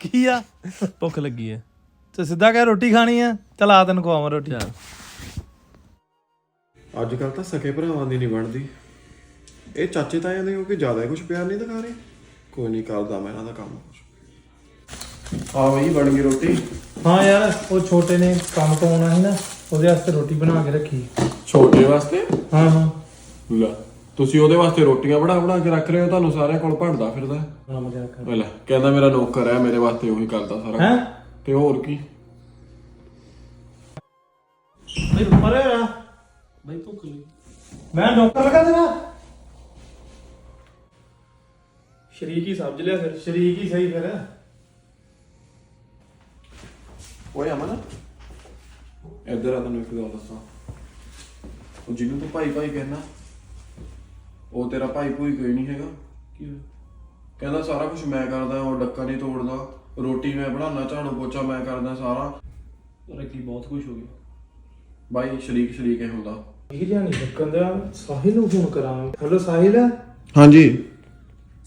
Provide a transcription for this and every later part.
ਕੀ ਆ? ਭੁੱਖ ਲੱਗੀ ਹੈ ਤੇ ਸਿੱਧਾ ਕਹਿ ਰੋਟੀ ਖਾਣੀ ਆ ਚਲ ਆ ਤੈਨੂੰ ਖਵਾਵਾਂ ਰੋਟੀ। ਚੱਲ। ਅੱਜ ਕੱਲ ਤਾਂ ਸਕੇ ਭਰਾਵਾਂ ਦੀ ਨਹੀਂ ਬਣਦੀ। ਇਹ ਚਾਚੇ ਤਾਇਆਂ ਦੇ ਕਿਉਂਕਿ ਜ਼ਿਆਦਾ ਕੁਝ ਪਿਆਰ ਨਹੀਂ ਦਿਖਾ ਰਹੇ? ਕੋਈ ਨਹੀਂ ਕਰਦਾ ਮੈਂ ਇਹਨਾਂ ਦਾ ਕੰਮ ਆ ਬਈ ਬਣ ਗਈ ਰੋਟੀ। ਹਾਂ ਯਾਰ ਉਹ ਛੋਟੇ ਨੇ ਕੰਮ ਤੋਂ ਆਉਣਾ ਸੀ ਨਾ ਉਹਦੇ ਵਾਸਤੇ ਰੋਟੀ ਬਣਾ ਕੇ ਰੱਖੀ। ਛੋਟੇ ਵਾਸਤੇ? ਹਾਂ ਹਾਂ। ਲੈ। ਤੁਸੀਂ ਉਹਦੇ ਵਾਸਤੇ ਰੋਟੀਆਂ ਬਣਾ ਬਣਾ ਕੇ ਰੱਖ ਰਹੇ ਹੋ ਤੁਹਾਨੂੰ ਸਾਰਿਆਂ ਕੋਲ ਭੰਡਦਾ ਫਿਰਦਾ ਬਣਾ ਮਜ਼ਾਕ ਕਰ ਲੈ ਕਹਿੰਦਾ ਮੇਰਾ ਨੌਕਰ ਹੈ ਮੇਰੇ ਵਾਸਤੇ ਉਹੀ ਕਰਦਾ ਸਾਰਾ ਹੈ? ਤੇ ਹੋਰ ਕੀ? ਬਈ ਮਰੇ ਰਾ ਬਈ ਭੁੱਖ ਲੱਗੀ। ਮੈਂ ਡਾਕਟਰ ਲਗਾ ਦੇਣਾ ਸ਼ਰੀਕ ਹੀ ਸਮਝ ਲਿਆ ਫਿਰ। ਸ਼ਰੀਕ ਹੀ ਸਹੀ ਫਿਰ। ਓਏ ਅਮਨ ਇੱਧਰ ਆ ਤੈਨੂੰ ਇੱਕ ਗੱਲ ਦੱਸਾਂ। ਉਹ ਜਿਹਨੂੰ ਤੂੰ ਭਾਈ ਭਾਈ ਕਹਿਣਾ ਉਹ ਤੇਰਾ ਭਾਈ ਭੂਈ ਕੋਈ ਨਹੀਂ ਹੈਗਾ। ਕੀ ਹੋਇਆ? ਕਹਿੰਦਾ ਸਾਰਾ ਕੁਝ ਮੈਂ ਕਰਦਾ ਉਹ ਡੱਕਾ ਨਹੀਂ ਤੋੜਦਾ। ਰੋਟੀ ਮੈਂ ਬਣਾਉਣਾ ਝਾੜੂ ਪੋਚਾ ਮੈਂ ਕਰਦਾ ਸਾਰਾ। ਪਰ ਕੀ ਬਹੁਤ ਖੁਸ਼ ਹੋ ਗਿਆ ਬਾਈ ਸ਼ਰੀਕ ਸ਼ਰੀਕ ਹੀ ਹੁੰਦਾ। ਇਹ ਜਿਹਾ ਨਹੀਂ ਲੱਗਣ ਦਿਆ ਸਾਹਿਲ ਨੂੰ ਫੋਨ ਕਰਾਂ। ਹੈਲੋ ਸਾਹਿਲ? ਹਾਂਜੀ।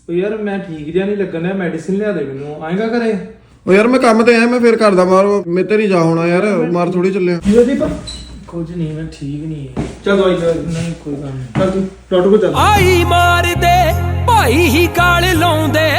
ਉਹ ਯਾਰ ਮੈਂ ਠੀਕ ਜਿਹਾ ਨਹੀਂ ਲੱਗਣ ਦਿਆ ਮੈਡੀਸਿਨ ਲਿਆ ਦੇ ਮੈਨੂੰ। ਆਏਗਾ ਘਰੇ ਉਹ ਯਾਰ ਮੈਂ ਕੰਮ ਤੇ ਆਇਆ ਮੈਂ ਫੇਰ ਕਰਦਾ ਮਾਰ। ਮੈਂ ਤੇ ਨਹੀਂ ਜਾ ਹੋਣਾ ਯਾਰ ਮਾਰ ਥੋੜੀ ਚੱਲਿਆ। ਕੀ ਦੀਪ ਕੁਝ ਨਹੀਂ ਮੈਂ ਠੀਕ ਨਹੀਂ ਹੈ। ਚੱਲ ਦਵਾਈ ਲੈ ਨਹੀਂ ਕੋਈ ਗੱਲ ਨਹੀਂ। ਚੱਲ ਤੂੰ ਡਾਕਟਰ ਕੋਲ ਚੱਲ। ਆਈ ਮਾਰਦੇ ਭਾਈ ਹੀ ਗਾਲ ਲਾਉਂਦੇ।